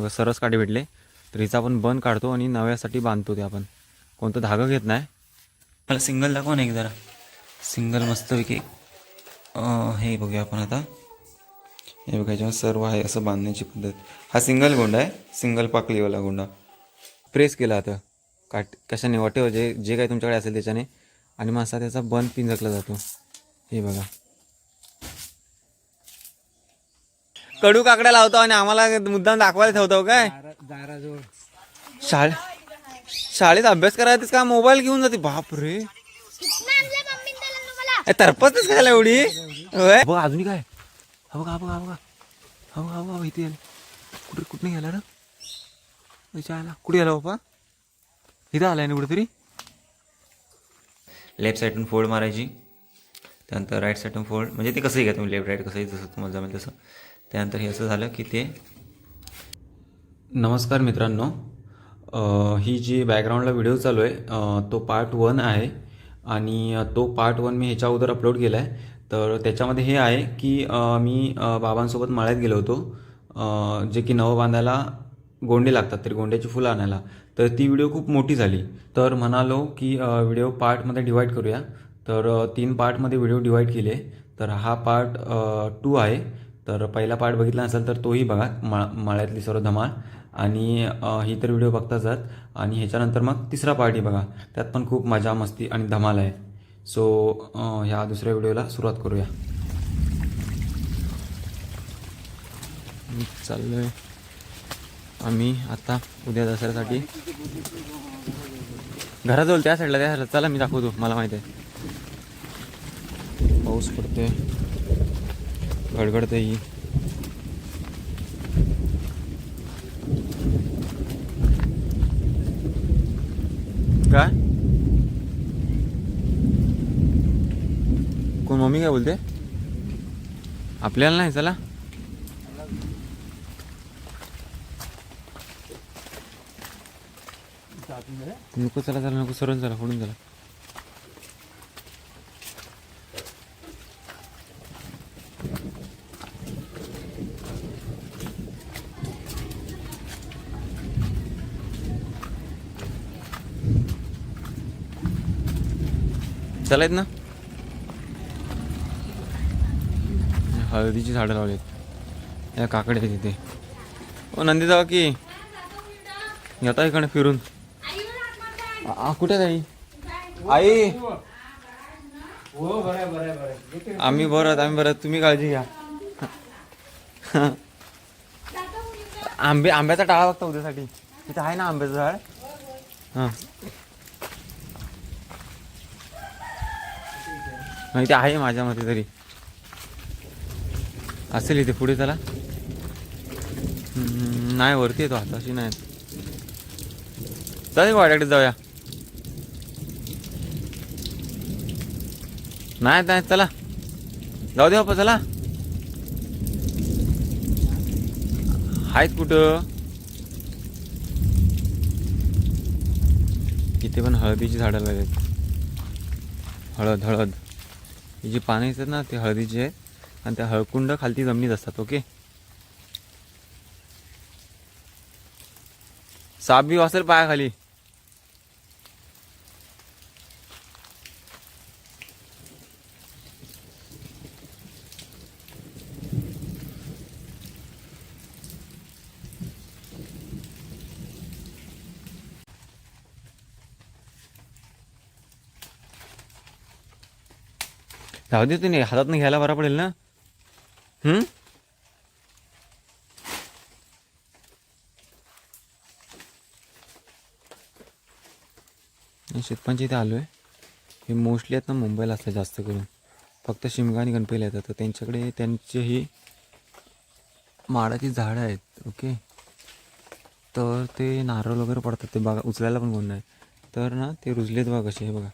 बघा सरस काठी भेटले. तर हिचा आपण बंद काढतो आणि नव्यासाठी बांधतो ते आपण. कोणतं धागा घेत नाही. मला सिंगल दाखवा ना एक जरा. सिंगल मस्तपैकी हे बघूया आपण आता. हे बघा याच्यावर सर्व आहे असं बांधण्याची पद्धत. हा सिंगल गोंडा आहे. सिंगल पाकलीवाला गोंडा. प्रेस केला आता. काट कशाने वाटेवर जे जे काही तुमच्याकडे असेल त्याच्याने. आणि मग असा त्याचा बंद पिंजकला जातो. हे बघा. कडू काकड्या लावतो आणि आम्हाला मुद्दाम दाखवायला ठेवतो काय? शाळे शाळेत अभ्यास करायला का? मोबाईल घेऊन जाते. बाप रे तरपच का त्याला एवढी? होय? बघ अजूनही काय हा बघा हा बघा हा बघा. हा बघा हा बघा इथे आले. कुठे कुठे गेला रे? याच्या आला. कुठे गेला बापा इथं आलाय ना कुठेतरी? लेफ्ट साईडून फोल्ड मारायची. त्यानंतर राईट साईडून फोल्ड म्हणजे ते कसंही घ्या तुम्ही लेफ्ट राईट कसंही जसं तुम्हाला जमेल तसं. त्यानंतर हे असं झालं की ते नमस्कार मित्रांनो. ही जी बॅकग्राऊंडला व्हिडिओ चालू आहे तो पार्ट वन आहे आणि तो पार्ट वन मी ह्याच्या अगोदर अपलोड केला आहे तर त्याच्यामध्ये हे आहे की मी बाबांसोबत माळ्यात गेलो होतो. जे की नवं बांधायला गोंडे लागतात तरी गोंड्याची फुलं आणायला. तर ती व्हिडिओ खूप मोठी झाली. तर म्हणालो की व्हिडिओ पार्टमध्ये डिवाईड करूया. तर तीन पार्टमध्ये व्हिडिओ डिवाईड केले. तर हा पार्ट टू आहे. तर पहिला पार्ट बघितला नसेल तर तोही बघा मा माळ्यातली सर्व धमाल. आणि ही तर व्हिडिओ बघताच जात आणि ह्याच्यानंतर मग तिसरा पार्टी बघा. त्यात पण खूप मजा मस्ती आणि धमाल आहे. सो ह्या दुसऱ्या व्हिडिओला सुरुवात करूया. चाललोय. आम्ही आता उद्या दसऱ्यासाठी घराजवळ त्या साईडला त्या साईडला चला मी दाखवतो. मला माहिती आहे. पाऊस पडतोय. गडगडते ही. काय? कोण मम्मी काय बोलते? आपल्याला नाही चला. नको चला चला नको सरून चला फोडून चला. चलायत ना? हळदीची झाडं लावलीत. या काकडे तिथे ओ नंदी जावा की येता इकडे फिरून. आ, कुठे आई आई. आम्ही बरं आम्ही बरं तुम्ही काळजी घ्या. आंबे आंब्याचा टाळा बघता उद्यासाठी. तिथे आहे ना आंब्याचं झाड? हां. नाही ते आहे माझ्या मते तरी. असेल इथे पुढे त्याला? नाही वरती येतो हाताशी नाही. चालेल वाड्याकडे जाऊया. नाही नाही चला. जाऊ दे बापा चला. आहेत कुठं? इथे पण हळदीची झाडं लागआहेत हळद हळद. ही जी पानं येतात ना ते हळदीचे आहेत आणि त्या हळकुंड खालती जमिनीत असतात ओके? साप बी असेल पायाखाली. राहू दे तुम्ही हातात घ्यायला बरा पडेल ना. हम्म? शेतपांच्या इथे आलो आहे हे मोस्टली आहेत ना मुंबईला असतात जास्त करून. फक्त शिमगा आणि गणपतीला येतात. तर त्यांच्याकडे त्यांची ही माडाची झाडं आहेत ओके? तर ते नारळ वगैरे पडतात. ते बघा उचलायला पण कोण नाही. तर ना ते रुजलेत बघा कसे हे बघा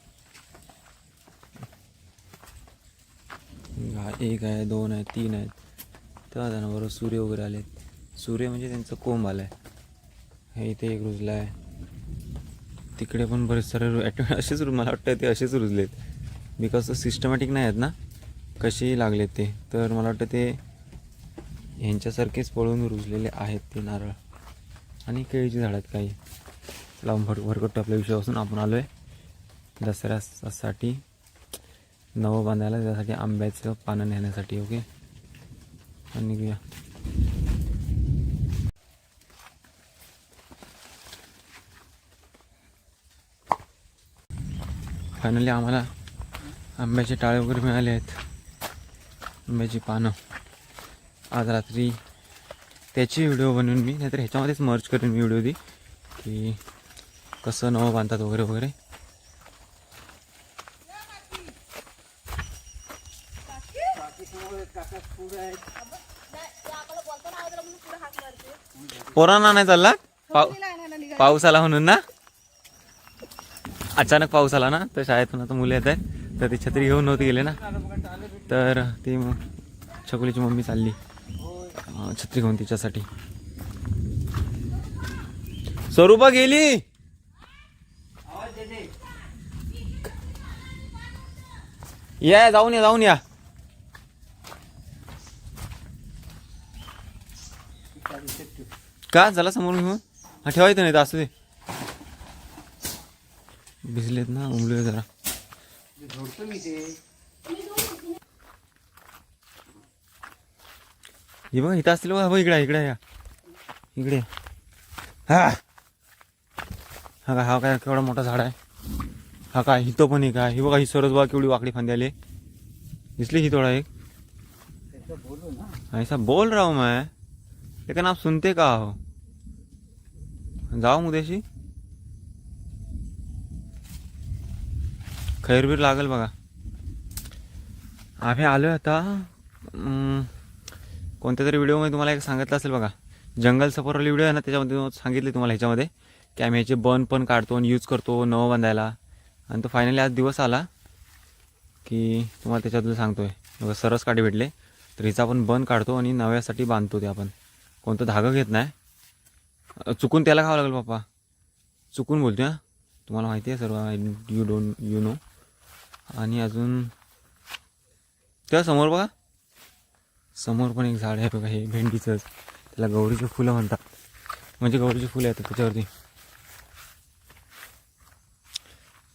हा एक आहे दोन आहे तीन आहेत. तेव्हा त्यांना बरोबर सूर्य वगैरे आले सूर्य म्हणजे त्यांचं कोंब आलं आहे. हे इथे एक रुजला आहे. तिकडे पण बरेच सारे रु- असेच रु मला वाटतं ते असेच रुजलेत. बिकॉज सिस्टमॅटिक नाही आहेत ना? कसेही लागलेत ते? तर मला वाटतं ते ह्यांच्यासारखेच पळून रुजलेले आहेत ते नारळ. आणि केळीची झाडं आहेत काही. लावून भर भरकट आपल्या विषयापासून आपण आलो आहे दसऱ्यासाठी नवं बांधायला त्यासाठी आंब्याचं पानं नेण्यासाठी ओके? आणि निघूया. फायनली आम्हाला आंब्याचे टाळे वगैरे मिळाले आहेत. आंब्याची पानं. आज रात्री त्याची व्हिडिओ बनवून मी नाहीतर ह्याच्यामध्येच मर्च करेन मी व्हिडिओ दी की कसं नवं बांधतात वगैरे वगैरे. पोरांना नाही चालला पाव पाऊस आला म्हणून ना? अचानक पाऊस आला ना तर शाळेतून आता मुले येत आहेत तर ती छत्री घेऊन नव्हती गेले ना. तर ती मग छकुलीची मम्मी चालली. छत्री घेऊन तिच्यासाठी. स्वरूपा गेली? या या, जाऊन या जाऊन या. का? झाला समोरून घेऊन. हा ठेवायचं नाही तर असू दे. भिजलेत ना उमले जरा. हे बघा इथं असतील बघा इकडे इकडे या इकडे. हा. हा काय हा काय केवढा मोठा झाड आहे. हा काय हितो पण एक आहे. ही बघा ही सरस बघा केवढी वाकडी फांदी आली. दिसली ही थोडा एक. ऐसा बोल रहा हूं मैं. लेकिन आप सुनते का हो? जाऊ उद्याशी खैरबीर लागेल बघा। आम्ही आलोय आता कोणत्या तरी व्हिडिओमध्ये तुम्हाला एक सांगितलं असेल बघा. जंगल सफरवाली व्हिडिओ आहे ना त्याच्यामध्ये सांगितले तुम्हाला ह्याच्यामध्ये की आम्ही ह्याचे बन पण काढतो आणि यूज करतो नवं बांधायला. आणि तो फायनली आज दिवस आला की तुम्हाला त्याच्यातलं सांगतोय. बघा सरस काठी भेटले तर हिचा आपण बन काढतो आणि नव्यासाठी बांधतो ते आपण. कोणतं धागं घेत नाही. चुकून त्याला खावं लागेल पप्पा. चुकून बोलतो हां. तुम्हाला माहिती आहे serve you don't you know आणि अजून त्या समोर बघा. समोर पण एक झाड आहे बघा हे भेंडीचंच. त्याला गौरीचे फुलं म्हणतात. म्हणजे गौरीची फुलं येतात त्याच्यावरती.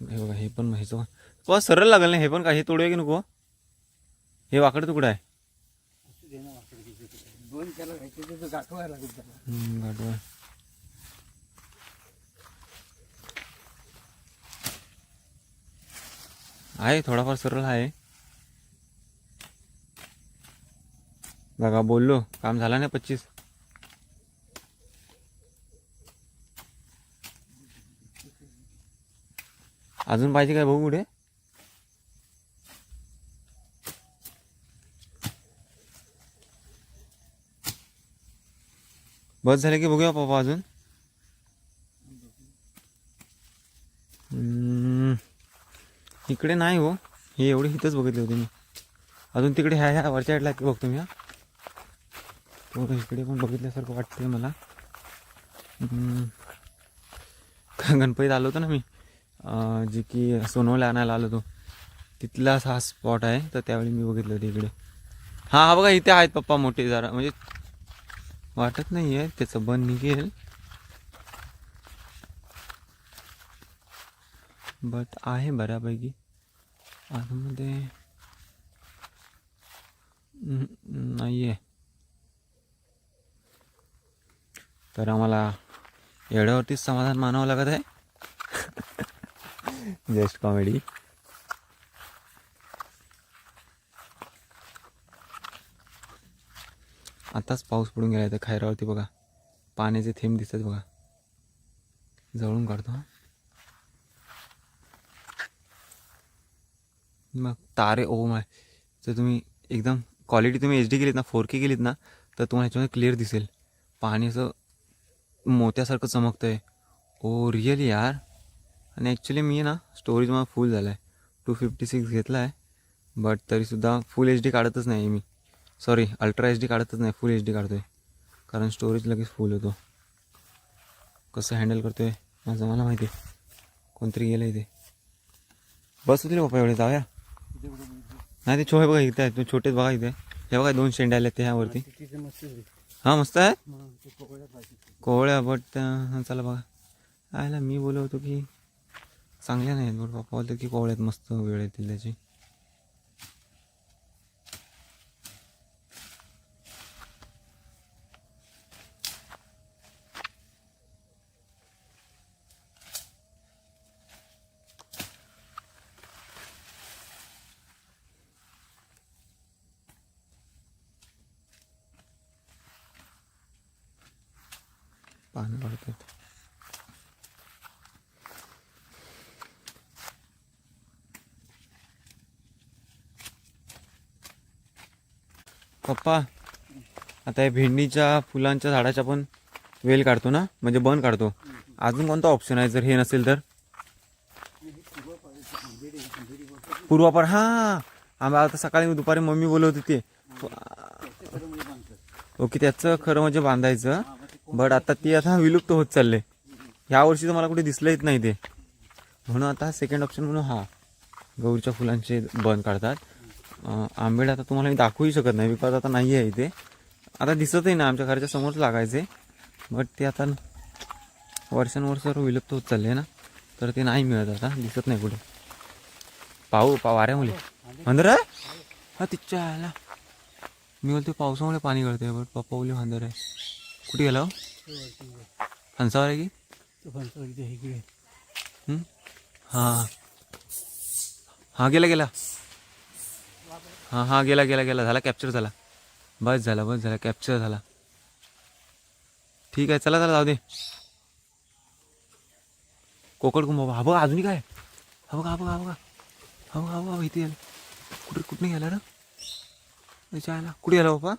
हे बघा हे पण ह्याचं पण बघा सरळ लागेल ना हे पण का हे तोडूया की नको? हे वाकडं तुकडं आहे. दोन त्याला गाठवायला लागेल त्याला हम्म, गाढवा. आहे थोडाफार सरळ आहे. बघा बोललो. काम झाला नाही पच्चीस? अजून पाहिजे काय बघू कुठे बस झाले की बघूया पापा अजून. इकडे नाही हो. हे एवढे इथंच बघितले होते मी. अजून तिकडे ह्या ह्या वरच्या साईडला की बघतो मी हा. थोडं इकडे पण बघितल्यासारखं वाटतंय मला. गणपतीत आलो होतो ना मी जे की सोनवला आणायला आलो होतो. तिथलाच हा स्पॉट आहे तर त्यावेळी मी बघितलं होतं इकडे. हां हा बघा इथे आहेत पप्पा मोठे जरा म्हणजे वाटत नाही आहे त्याचं बंद निघेल. बट आहे बऱ्यापैकी. आतमध्ये नाही आहे तर आम्हाला एवढ्यावरतीच समाधान मानावं लागत आहे जस्ट कॉमेडी आताच पाऊस पडून गेला तर खायरावरती बघा पाण्याचे थेंब दिसतात बघा जवळून काढतो मग तारे ओम आहे तर तुम्ही एकदम क्वालिटी तुम्ही एच डी केलीत ना फोर के केलीत ना तर तुम्हाला ह्याच्यामध्ये क्लिअर दिसेल. पाणी असं मोत्यासारखं चमकतं आहे ओ रिअली यार? आणि ॲक्च्युली मी ना स्टोरेज मला फुल झाला आहे टू फिफ्टी सिक्स घेतला आहे बट तरीसुद्धा फुल एच डी काढतच नाही मी. सॉरी अल्ट्रा एच डी काढतच नाही फुल एच डी काढतो आहे कारण स्टोरेज लगेच फुल होतो. कसं हँडल करतो आहे माझं मला माहिती आहे. कोणतरी गेलं आहे ते. बस होतील बापा एवढे जाऊया. नाही ते छोटे बघा इथे आहेत छोटेच बघा इथे. हे बघा दोन शेंडे आले ते ह्यावरती मस्त हां मस्त आहे? कोवळ्या बट हां चला बघा. आयला मी बोलवतो की चांगल्या नाहीत बरं पप्पा बोलतात की कोवळ्यात मस्त वेळ येतील त्याची पानं पडतात पप्पा आता या भेंडीच्या फुलांच्या झाडाच्या पण वेल काढतो ना? म्हणजे बन काढतो. अजून कोणता ऑप्शन आहे? जर हे नसेल तर? पूर्वापार हा! आम्हाला आता सकाळी दुपारी मम्मी बोलत होती ते. ओके त्याचं खरं म्हणजे बांधायचं. बट आता ती आता विलुप्त होत चालले. ह्या वर्षी तर मला कुठे दिसलं नाही ते. म्हणून आता सेकंड ऑप्शन म्हणून हा. गौरीच्या फुलांचे बन काढतात. आंबेड आता तुम्हाला मी दाखवूही शकत नाही बिकॉज आता नाही आहे इथे. आता दिसतही ना आमच्या घराच्या समोरच लागायचे. बट ते आता वर्षानुवर्ष विलुप्त होत चालले ना तर ते नाही मिळत आता दिसत नाही कुठे. पाऊ पा वाऱ्यामुळे. अंदर आहे? हा तिच्या आला. मी बोलते पावसामुळे पाणी गळते बट पप्पा अंदर आहे. कुठे गेला हो? फणसावर आहे की? हा. हा गेला गेला. हा हा गेला गेला गेला. झाला कॅप्चर झाला. बस झाला बस झाला. कॅप्चर झाला. ठीक आहे चला चला जाऊ दे. कोकड कुंभ. हा बघा अजूनही काय? हा बघा हा बघा हा बघा. हा बघा हा बघा इथे आलं कुठे कुठे गेला रे? त्याच्या आला. कुठे गेला बाबा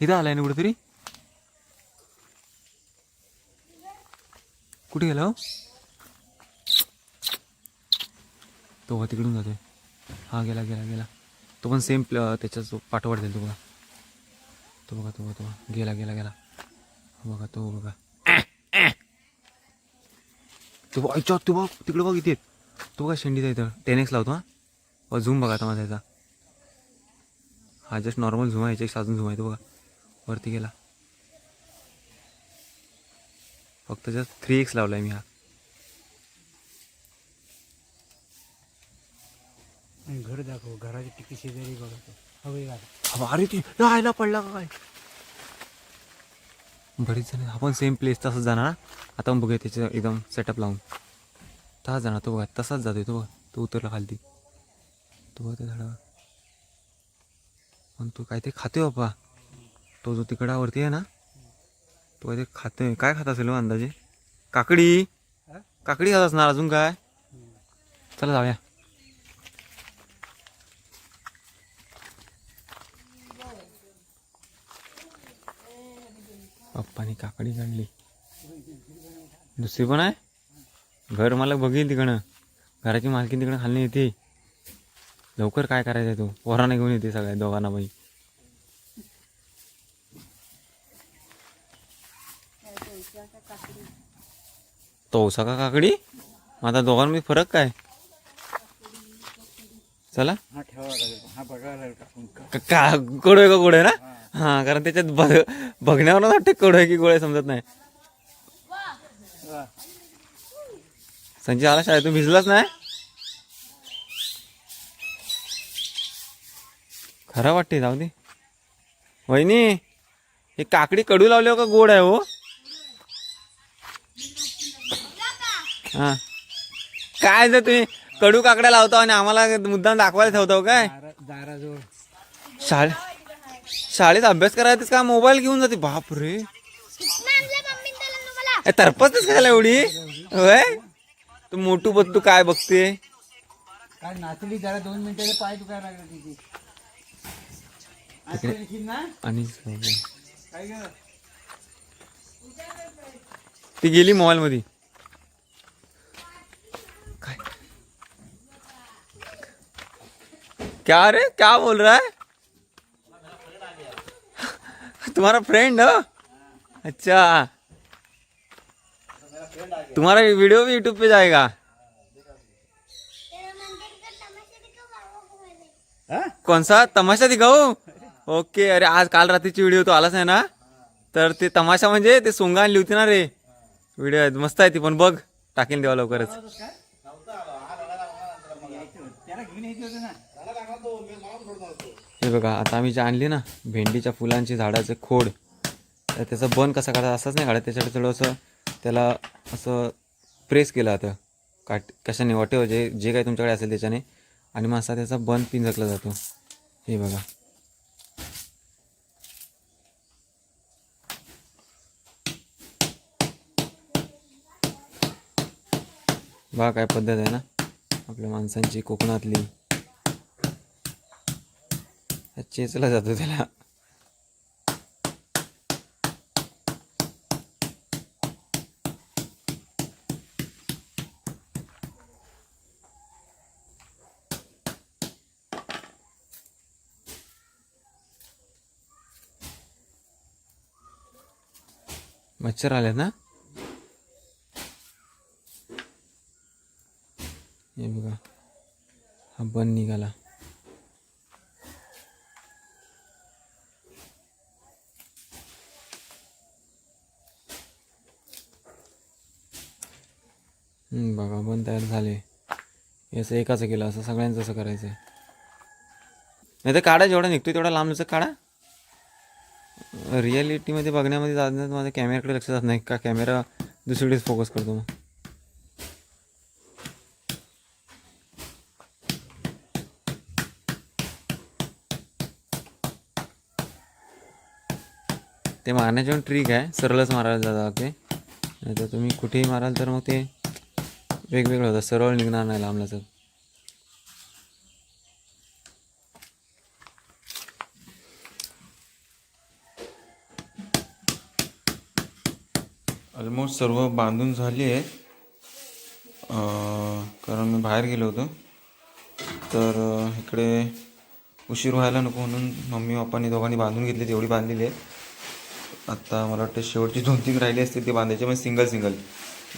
इथं आलाय ना कुठेतरी? कुठे गेला हो? तो तिकडून जातोय? हा गेला गेला गेला. तो पण सेम त्याच्याच पाठोपाठ जाईल तो बघा तो बघा तो बघा. तो गेला गेला. गेला बघा तो बघा. तू बघ ऐच्या तू बघ तिकडे बघ इथे. तू बघा शेंडीचा इथं. टेनेक्स लावतो हा. झूम बघा आता माझा याचा. हा जस्ट नॉर्मल झूम आहे. याच्या अजून झूम आहे तो बघा. वरती गेला. फक्त जस्ट थ्री एक्स लावलाय मी हा. आणि घर दाखव घराची टिकी शेजारी गळतो हवे अरे ती राहायला पडला का काय? बरीच जण आपण सेम प्लेस तसंच जाणार ना आता मग बघूया त्याचं एकदम सेटअप लावून. तसाच जाणार तो बघा तसाच जातोय तो बघा. तो उतरला खालती. तो बघा त्या झाडावर. पण तो काहीतरी खातोय बाबा तो जो तिकडावरती आहे ना तो काहीतरी खातोय. काय खात असेल हो अंदाजे? काकडी? काकडी खात असणार अजून काय? चला जाऊया. पप्पानी काकडी काढली. दुसरी पण आहे? घर मला बघील तिकडं. घराची मालकी तिकडं खाली येते. लवकर काय करायचं तू? पोरांना घेऊन येते सगळ्या दोघांना बाई. तोसा का काकडी? आता दोघांमध्ये फरक काय? चला. हा हा का कडू आहे का गोड आहे ना? हा कारण त्याच्यात बघ बघण्यावर वाटते कडू आहे की आहे समजत नाही. संजय आला शाळेतून भिजलाच नाही? खरं वाटते जाऊ दे. वहिनी हे काकडी कडू लावले हो का? गोड आहे हो. हा. काय जर तुम्ही? कडू काकड्या लावता आणि आम्हाला मुद्दाम दाखवायला ठेवतो काय? शाळे शाळेत अभ्यास करायचं का? मोबाईल घेऊन जाते. बाप रे तरपच कशाला एवढी? होय? तू मोठू बघ काय बघते? काय नाचली जरा दोन मिनिटाचे पाय दुखायला लागले तिथे. आज येशील ना? आणि ती गेली मोबाईल मध्ये काय? क्या रे? क्या बोल रहा है? तुम्हारा फ्रेंड हो? अच्छा। तुम्हारा वीडियो भी यूट्यूब पे जाएगा। हा? कौन सा? तमाशा दिखाऊ? ओके अरे आज काल रात्रीची व्हिडिओ तो आलाच नाही ना? तर ते तमाशा म्हणजे ते सोंगा आणली होती ना रे. व्हिडिओ आहेत मस्त आहे ती पण बघ. टाकेल देवा लवकरच. हे बघा आता आम्ही जे आणली ना भेंडीच्या फुलांची झाडाचे खोड तर त्याचं बन कसा काढायचा असंच नाही काढायचं त्याच्याकडे थोडंसं त्याला असं प्रेस केलं आता. काट कशाने वाटेव जे जे काही तुमच्याकडे असेल त्याच्याने. आणि मग असा त्याचा बन पिंजकला जातो. हे बघा. बघा काय पद्धत आहे ना. आपल्या माणसांची कोकणातली. चेचला जातो त्याला. मच्छर आले ना? हे बघा. हा बन निघाला. बघा पण तयार झाले. हे असं एकाचं केलं असं सगळ्यांचं असं करायचं आहे नाही तर काढा जेवढा निघतोय तेवढा लांबचं काढा. रिॲलिटीमध्ये बघण्यामध्ये जाण्यात माझ्या कॅमेऱ्याकडे लक्ष जात नाही का कॅमेरा दुसरीकडेच फोकस करतो मग. ते मारण्याची पण ट्रिक आहे सरळच मारायला जावं लागते नाही तर तुम्ही कुठेही माराल तर मग ते वेगवेगळं होतं. सरळ निघणार नाही लांबल्याचं ऑलमोस्ट सर्व बांधून झाली आहे. कारण मी बाहेर गेलो होतो. तर इकडे उशीर व्हायला नको म्हणून मम्मी पप्पांनी दोघांनी बांधून घेतली तेवढी बांधलेली आहे. आत्ता मला वाटतं शेवटची दोन तीन राहिली असतील ती बांधायची म्हणजे सिंगल सिंगल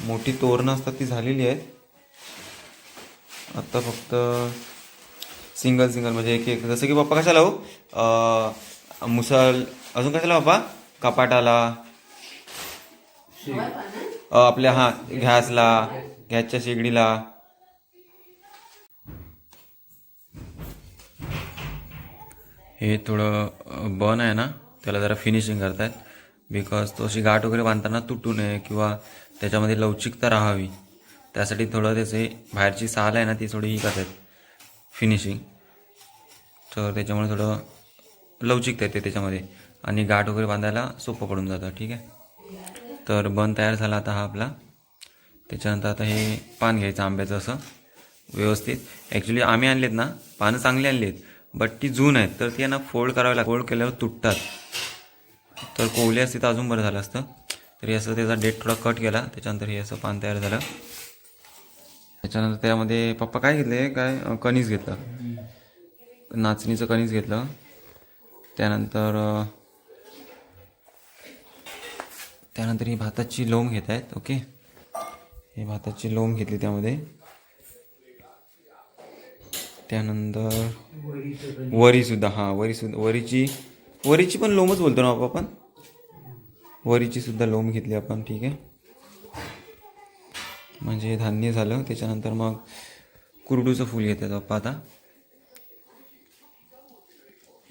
मोठी तोरणं असतात ती झालेली आहेत. आता फक्त सिंगल सिंगल म्हणजे एक एक. जसं की पप्पा कशाला हो? मुसल अजून कशाला बाप्पा? कपाटाला. आपल्या हा घॅसला घॅसच्या शेगडीला. हे थोडं बन आहे ना त्याला जरा फिनिशिंग करतायत. बिकॉज तो अशी गाठ वगैरे बांधताना तुटू नये किंवा त्याच्यामध्ये लवचिकता राहावी. त्यासाठी थोडं त्याचे बाहेरची साल आहे ना ती थोडी ही करतात. फिनिशिंग तर त्याच्यामुळे थोडं लवचिकता येते त्याच्यामध्ये. आणि गाठ वगैरे बांधायला सोपं पडून जातं ठीक आहे? तर बन तयार झाला आता हा आपला. त्याच्यानंतर आता हे पान घ्यायचं आंब्याचं असं. व्यवस्थित. ॲक्च्युली आम्ही आणलेत ना पानं चांगली आणली आहेत बट ती जून आहेत. तर ती यांना फोल्ड करावी लागते. फोल्ड केल्यावर तुटतात. तर कोवली असते तर अजून बरं झालं असतं. तरी असं त्याचा डेट थोडा कट केला. त्याच्यानंतर हे असं पान तयार झालं. त्याच्यानंतर त्यामध्ये पप्पा काय घेतले? काय कणीस घेतलं. नाचणीचं कणीस घेतलं. त्यानंतर त्यानंतर ही भाताची लोम घेत आहेत ओके? ही भाताची लोम घेतली त्यामध्ये. त्यानंतर वरीसुद्धा हां वरीसुद्धा वरीची वरीची पण लोमच बोलतो ना आपण? वरीची सुद्धा लोम घेतली आपण ठीक आहे. म्हणजे धान्य झालं त्याच्यानंतर मग कुरडूचं फूल घेतात बाप्पा आता.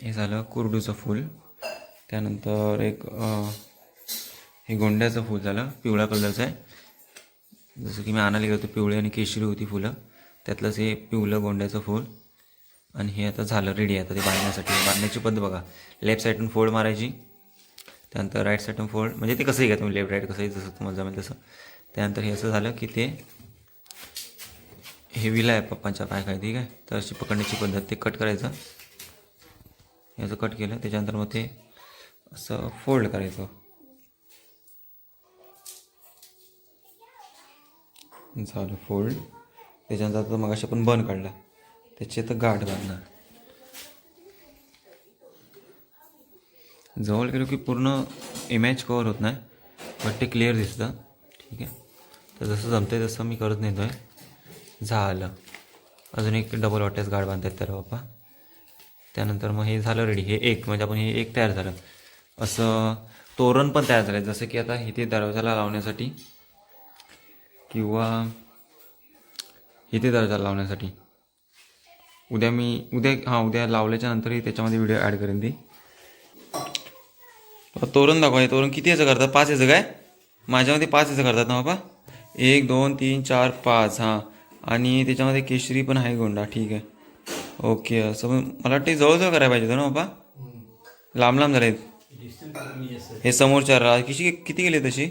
हे झालं कुरडूचं फूल. त्यानंतर एक हे गोंड्याचं फूल झालं पिवळ्या कलरचं आहे. जसं की मी आणायला गेलो होतो पिवळी आणि केशरी होती फुलं. त्यातलंच हे पिवळं गोंड्याचं फूल. आणि हे आता झालं रेडी आता ते बांधण्यासाठी. बांधण्याची पद्धत बघा. लेफ्ट साईडून फोल्ड मारायची. त्यानंतर राईट साईडून फोल्ड म्हणजे ते कसंही घ्या तुम्ही लेफ्ट राईट कसंही जसं तुम्हाला जमेल तसं. त्यानंतर हे असं झालं की ते हे विला आहे पप्पांच्या पायखाली ठीक आहे? तर अशी पकडण्याची पद्धत ते कट करायचं. हे असं कट केलं त्याच्यानंतर मग ते असं फोल्ड करायचं. झालं फोल्ड त्याच्यानंतर मग मग आपण बन काढला. त्याची तर गाठ बांधणार जवळ गेलो की पूर्ण इमेज कवर होत नाही. बट ते क्लिअर दिसतं ठीक आहे? तर जसं जमतं तसं मी करत नेतो आहे झालं. अजून एक डबल वाटेस गाड बांधतात तर बाप्पा. त्यानंतर मग हे झालं रेडी हे एक. म्हणजे आपण हे एक तयार झालं. असं तोरण पण तयार झालं जसं की आता इथे दरवाजाला लावण्यासाठी किंवा इथे दरवाजाला लावण्यासाठी. उद्या मी उद्या हां उद्या लावल्याच्या नंतरही त्याच्यामध्ये व्हिडिओ ॲड करेन ती. तोरण दाखवा हे तोरण किती याचं करतात? पाच याचं काय? माझ्यामध्ये पाच याचं करतात ना बाबा. एक दोन तीन चार पाच हां. आणि त्याच्यामध्ये केशरी पण आहे गोंडा ठीक आहे. ओके असं पण मला वाटते जवळजवळ करायला पाहिजे होतं ना बाबा. लांब लांब झाले हे. समोरच्या रा किती किती गेले तशी?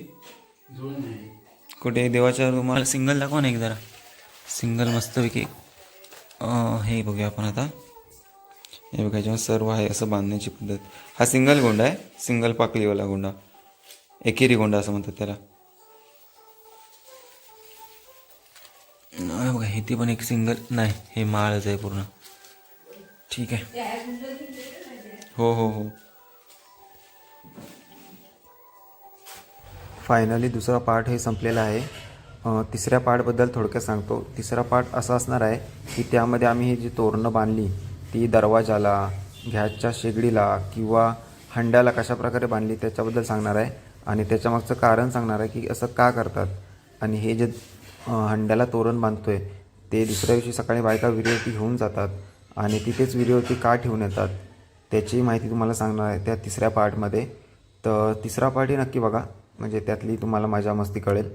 कुठे? देवाच्या तुम्हाला सिंगल दाखवा ना एक जरा. सिंगल मस्तपैकी. हे बघूया आपण आता. हे बघा जेव्हा सर्व आहे असं बांधण्याची पद्धत. हा सिंगल गोंडा आहे सिंगल पाकलीवाला गोंडा. एकेरी गोंडा असं म्हणतात त्याला. हे ते पण एक सिंगल नाही हे माळच आहे पूर्ण. ठीक आहे. हो हो हो. फायनली दुसरा पार्ट हे संपलेला आहे. तिसऱ्या पार्टबद्दल थोडक्यात सांगतो. तिसरा पार्ट असा असणार आहे की त्यामध्ये आम्ही ही जी तोरणं बांधली ती दरवाजाला घ्याच्या शेगडीला किंवा हंड्याला कशाप्रकारे बांधली त्याच्याबद्दल सांगणार आहे. आणि त्याच्यामागचं कारण सांगणार आहे की असं का करतात. आणि हे जे हंड्याला तोरण बांधतोय ते दुसऱ्या दिवशी सकाळी बायका विहिरीवरती घेऊन जातात. आणि तिथेच विहिरीवरती का ठेवून येतात त्याची माहिती तुम्हाला सांगणार आहे त्या तिसऱ्या पार्टमध्ये तर तिसरा पार्टही नक्की बघा. म्हणजे त्यातली तुम्हाला मजा मस्ती कळेल.